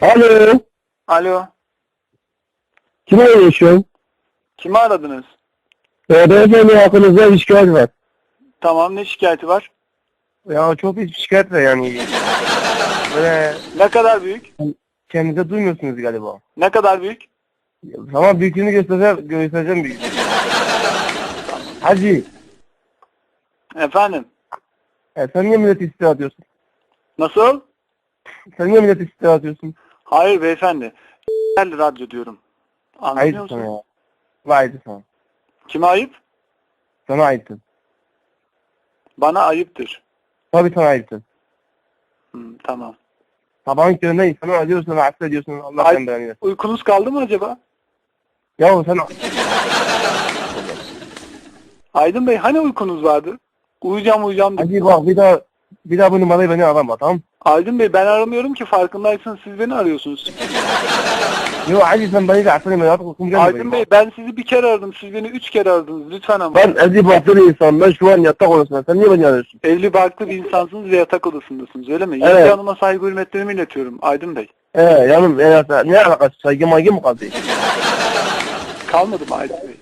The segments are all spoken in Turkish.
Alo. Alo. Kime görüşüyorum? Kimi aradınız? Ee, beyefendi hakkınızda bir şikayet var. Tamam ne şikayeti var? Ya çok bir şikayet var yani. Böyle Ne kadar büyük? kendinize duymuyorsunuz galiba. Ne kadar büyük? Ama büyüklüğünü göstereceğim, göstereceğim büyük. Hacı, Efendim? e, sen niye milleti istila atıyorsun? Nasıl? Sen niye milleti istila atıyorsun? Hayır beyefendi. Yerli radyo diyorum. Anlıyor Ayıp musun? sana ya. Sana. Kime ayıp? Sana ayıptın. Bana ayıptır. Tabii sana ayıptın. Hı, tamam. Sabahın köründe insanı acıyorsun, rahatsız ediyorsun. Allah Ay- senden belanı versin. Uykunuz kaldı mı acaba? Ya sen Aydın Bey hani uykunuz vardı? Uyuyacağım uyuyacağım dedi. Hacı bak bir daha bir daha bu numarayı beni arama tamam Aydın Bey ben aramıyorum ki farkındaysanız siz beni arıyorsunuz. Yok Hacı sen beni de aklını ben artık gelmedi. Aydın Bey ben sizi bir kere aradım. Siz beni üç kere aradınız. Lütfen ama. Ben evli baktığı insan. Ben şu an yatak odasında. Sen niye beni arıyorsun? Evli barklı bir insansınız ve yatak odasındasınız öyle mi? Evet. Yenge Hanım'a saygı hürmetlerimi iletiyorum Aydın Bey. Ee yanım e, ne alakası? Saygı maygı mı kaldı? Kalmadı mı Aydın Bey?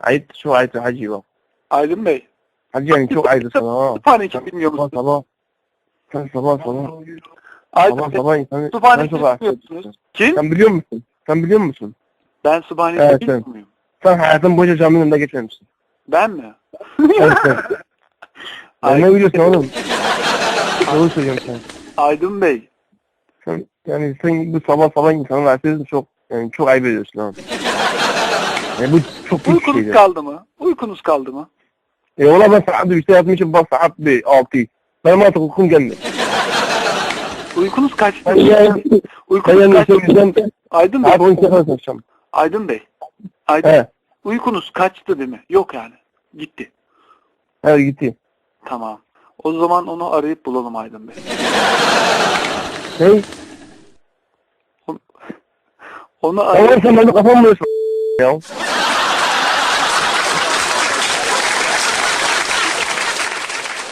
Ayıp şu ayıp Hacı bak. Aydın Bey. Hacı yani çok ayıp sana ha. Kütüphane kim bilmiyor Sabah musunuz? sabah. Sen sabah sabah. Aydın Sabah sabah insanı. Kütüphane Sen kim? Sen biliyor musun? Sen biliyor musun? Ben Subhane Evet, bilmiyor evet. muyum? Sen hayatın boyunca caminin önünde geçmemişsin. Ben mi? Evet sen. Ya ne biliyorsun oğlum? Doğru söylüyorum sen. Aydın Bey. Sen yani sen bu sabah sabah insanı rahatsız çok yani çok ayıp ediyorsun ha. Yani bu çok büyük Uykunuz şey. kaldı mı? Uykunuz kaldı mı? E valla ben saat 3'te yatmışım bak saat bir 6. Benim artık uykum geldi. Uykunuz kaçtı? Ben yani, ben Uykunuz bizden Aydın Bey. 12'ye kadar çalışacağım. Aydın Bey. Aydın He, Uykunuz kaçtı değil mi? Yok yani. Gitti. he gitti. Tamam. O zaman onu arayıp bulalım Aydın Bey. Hey, Onu arayıp... sen beni kafam vuruyorsun ya.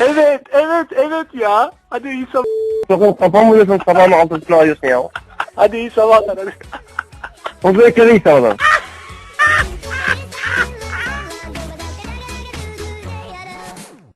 Evet, evet, evet ya. Hadi iyi sabah. Çok kafam vuruyorsun sabahın altısını arıyorsun ya. Hadi iyi sabahlar. Hadi. Kere iyi sabahlar.